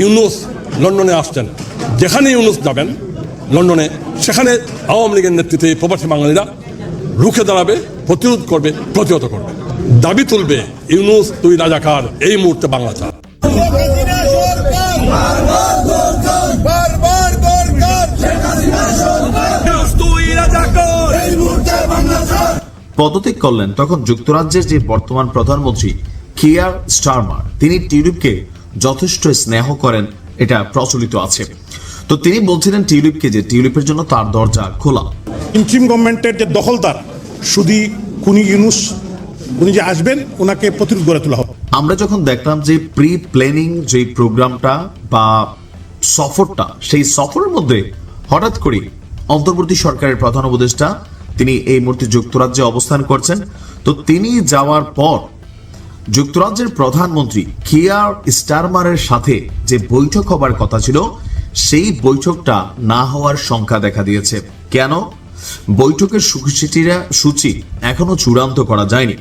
ইউনুস লন্ডনে আসছেন। যেখানে ইউনুস যাবেন, লন্ডনে, সেখানে আওয়ামী লীগের নেতৃত্বে প্রবাসী বাঙালিরা রুখে দাঁড়াবে, প্রতিরোধ করবে, প্রতিহত করবে। দাবি তুলবে, ইউনুস তুই রাজাকার, এই মুহূর্তে বাংলা ছাড়। পদত্যাগ করলেন তখন যুক্তরাজ্যের যে বর্তমান প্রধানমন্ত্রী কিয়ার স্টারমার, তিনি টিউলিপকে যথেষ্ট স্নেহ করেন এটা প্রচলিত আছে। তো তিনি বলছিলেন টিউলিপকে যে টিউলিপের জন্য তার দরজা খোলা। ইন্ট্রিম গভর্নমেন্টের যে দখলদার শুধু কুনি ইউনুস উনি যে আসবেন ওনাকে প্রতিরোধ গড়ে তোলা হবে। আমরা যখন দেখলাম যে প্রি প্ল্যানিং যে প্রোগ্রামটা বা সফরটা সেই সফরের মধ্যে হঠাৎ করে অন্তর্বর্তী সরকারের প্রধান উপদেষ্টা তিনি এই মুহূর্তে যুক্তরাজ্যে অবস্থান করছেন। তো তিনি যাওয়ার পর যুক্তরাজ্যের প্রধানমন্ত্রী কিয়ার স্টারমারের সাথে যে বৈঠক হবার কথা ছিল, সেই বৈঠকটা না হওয়ার সংখ্যা দেখা দিয়েছে। কেন? বৈঠকের সূচিটিরা সূচি এখনও চূড়ান্ত করা যায়নি।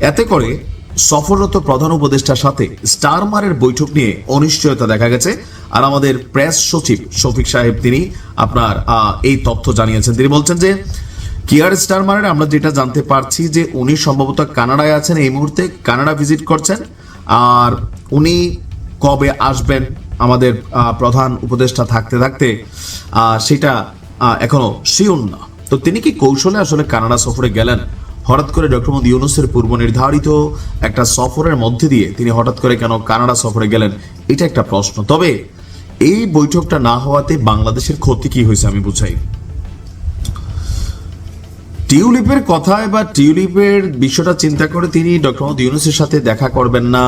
এতে করে সফররত প্রধান উপদেষ্টার সাথে স্টারমারের বৈঠক নিয়ে অনিশ্চয়তা দেখা গেছে, আর আমাদের প্রেস সচিব শফিক সাহেব তিনি আপনার এই তথ্য জানিয়েছেন। তিনি বলছেন যে কিয়ার স্টারমারের আমরা যেটা জানতে পারছি যে উনি সম্ভবত কানাডায় আছেন এই মুহূর্তে, কানাডা ভিজিট করছেন। আর উনি কবে আসবেন আমাদের প্রধান উপদেষ্টা থাকতে থাকতে সেটা এখনও শিওর না। তো তিনি কি কৌশলে আসলে কানাডা সফরে গেলেন? হঠাৎ করে ডক্টর মোদী ইউনুসের পূর্ব নির্ধারিত একটা সফরের মধ্যে দিয়ে তিনি হঠাৎ করে কেন কানাডা সফরে গেলেন, এটা একটা প্রশ্ন। তবে এই বৈঠকটা না হওয়াতে বাংলাদেশের ক্ষতি কি হয়েছে আমি বুঝাই। টিউলিপের কথায় বা টিউলিপের বিষয়টা চিন্তা করে তিনি ডক্টর মোহাম্মদ ইউনুসের সাথে দেখা করবেন না,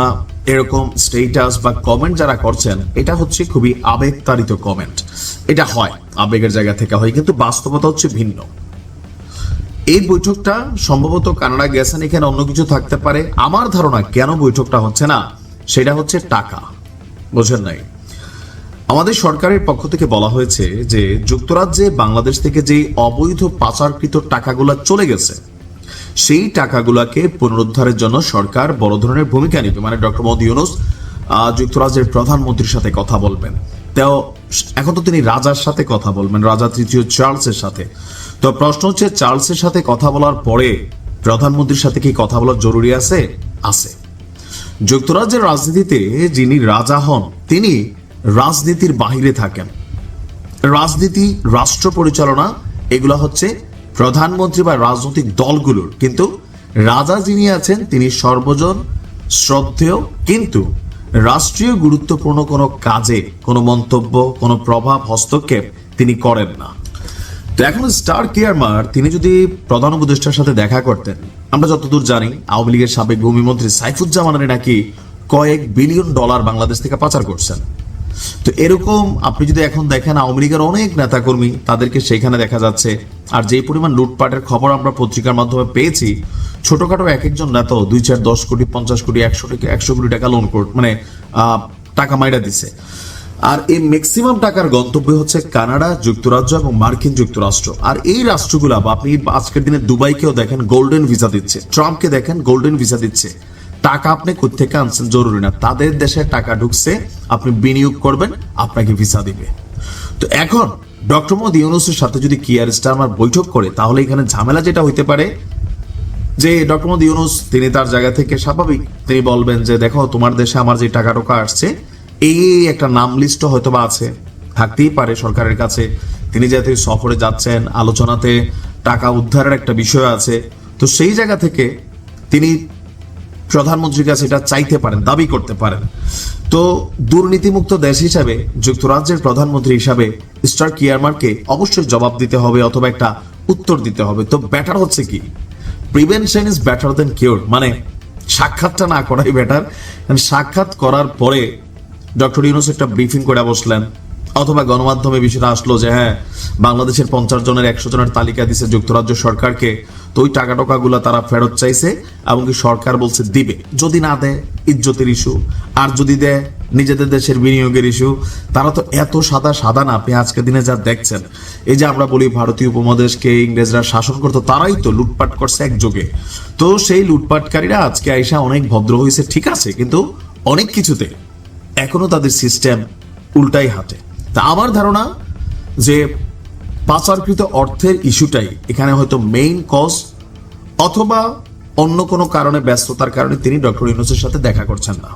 এরকম স্টেটাস বা কমেন্ট যারা করছেন, এটা হচ্ছে খুবই আবেগতাড়িত কমেন্ট এটা হয়, আবেগের জায়গা থেকে হয়, কিন্তু বাস্তবতা হচ্ছে ভিন্ন। এই বৈঠকটা সম্ভবত কানাডা গেছেন, এখানে অন্য কিছু থাকতে পারে। আমার ধারণা কেন বৈঠকটা হচ্ছে না, সেটা হচ্ছে টাকা। বোঝেন নাই? আমাদের সরকারের পক্ষ থেকে বলা হয়েছে যে যুক্তরাজ্যে বাংলাদেশ থেকে যে অবৈধ পাচারকৃত টাকাগুলো চলে গেছে, সেই টাকাগুলোকে পুনরুদ্ধারের জন্য সরকার বড় ধরনের ভূমিকা নেবে। মানে ডক্টর মোদী ইউনুস যুক্তরাজ্যের প্রধানমন্ত্রীর সাথে কথা বলবেন। তো এখন তো তিনি রাজার সাথে কথা বলবেন, রাজা তৃতীয় চার্লসের সাথে। তো প্রশ্ন হচ্ছে, চার্লসের সাথে কথা বলার পরে প্রধানমন্ত্রীর সাথে কি কথা বলা জরুরি আছে? আছে। যুক্তরাজ্যের রাজনীতিতে যিনি রাজা হন, তিনি রাজনীতির বাহিরে থাকেন। রাজনীতি, রাষ্ট্র পরিচালনা, এগুলো হচ্ছে প্রধানমন্ত্রী বা রাজনৈতিক দলগুলোর। কিন্তু রাজা যিনি আছেন, তিনি সর্বজন শ্রদ্ধেয়, কিন্তু রাষ্ট্রীয় গুরুত্বপূর্ণ কোনো কাজে, কোনো মন্তব্য, কোনো প্রভাব, হস্তক্ষেপ তিনি করেন না। তো এখন স্টার কেয়ারমার, তিনি যদি প্রধান উপদেষ্টার সাথে দেখা করতেন, আমরা যতদূর জানি, আওয়ামী লীগের সাবেক ভূমিমন্ত্রী সাইফুজ্জামানের নাকি কয়েক বিলিয়ন ডলার বাংলাদেশ থেকে পাচার করছেন। তো এরকম আপনি যদি এখন দেখেন আওয়ামী লীগের অনেক নেতাকর্মী তাদেরকে সেখানে দেখা যাচ্ছে। আর যেই পরিমাণ লুটপাটের খবর আমরা পত্রিকার মাধ্যমে পেয়েছি, ছোটখাটো এক একজন নেতা দুই চার দশ কোটি, পঞ্চাশ কোটি, একশো টাকা একশো কোটি টাকা লোন মানে টাকা মাইরা দিছে। আর এই ম্যাক্সিমাম টাকার গন্তব্য হচ্ছে কানাডা, যুক্তরাজ্য এবং মার্কিন যুক্তরাষ্ট্র। আর এই রাষ্ট্রগুলা আপনি আজকের দিনে দুবাইকেও দেখেন গোল্ডেন ভিসা দিচ্ছে। ট্রাম্পকে দেখেন গোল্ডেন ভিসা দিচ্ছে। টাকা আপনি কোথেকে আনছেন? জরুরি না। তাদের দেশে টাকা ঢুকছে, আপনি বিনিয়োগ করবেন, আপনাকে ভিসা দিবে। তো এখন, ডক্টর মোদী ইউনুসের সাথে যদি কিয়ার স্টারমার বৈঠক করে, তাহলে এখানে ঝামেলা যেটা হইতে পারে, যে ডক্টর মোদী ইউনুস, তিনি তার জায়গা থেকে স্বাভাবিক, তিনি বলবেন যে, দেখো, তোমার দেশে আমার যে টাকা টোকা আসছে, এই একটা নাম লিস্ট হয়তো বা আছে। থাকতেই পারে সরকারের কাছে। তিনি যেহেতু সফরে যাচ্ছেন, আলোচনাতে টাকা উদ্ধারের একটা বিষয় আছে। তো সেই জায়গা থেকে তিনি প্রধানমন্ত্রীর কাছে এটা চাইতে পারেন, দাবি করতে পারেন। তো দুর্নীতিমুক্ত দেশ হিসাবে, যুক্তরাজ্যের প্রধানমন্ত্রী হিসাবে স্টার কিয়ারমারকে অবশ্যই জবাব দিতে হবে অথবা একটা উত্তর দিতে হবে। তো ব্যাটার হচ্ছে কি? Prevention is better than cure মানে সাক্ষাৎটা না করাই বেটার সাক্ষাৎ করার পরে ডক্টর ইউনুস একটা ব্রিফিং করে বসলেন, অথবা গণমাধ্যমে বিষয়টা আসলো যে হ্যাঁ বাংলাদেশের পঞ্চাশ জনের একশো জনের তালিকা দিছে যুক্তরাজ্য সরকারকে। তো ওই টাকা টোকাগুলো তারা ফেরত চাইছে এমনকি সরকার বলছে দিবে। যদি না দেয়, ইজ্জতের ইস্যু আর যদি দেয়, নিজেদের দেশের বিনিয়োগের ইস্যু তারা তো এত সাদা সাদা না, আপনি আজকের দিনে যা দেখছেন। এই যে আমরা বলি ভারতীয় উপমহাদেশকে ইংরেজরা শাসন করতো, তারাই তো লুটপাট করছে একযোগে। তো সেই লুটপাটকারীরা আজকে আইসা অনেক ভদ্র হয়েছে ঠিক আছে, কিন্তু অনেক কিছুতে এখনও তাদের সিস্টেম উল্টাই হাতে তা আমার ধারণা যে পাচারকৃত অর্থের ইস্যুটাই এখানে হয়তো মেইন কজ অথবা অন্য কোনো কারণে ব্যস্ততার কারণে তিনি ডক্টর ইউনুসের সাথে দেখা করছেন না।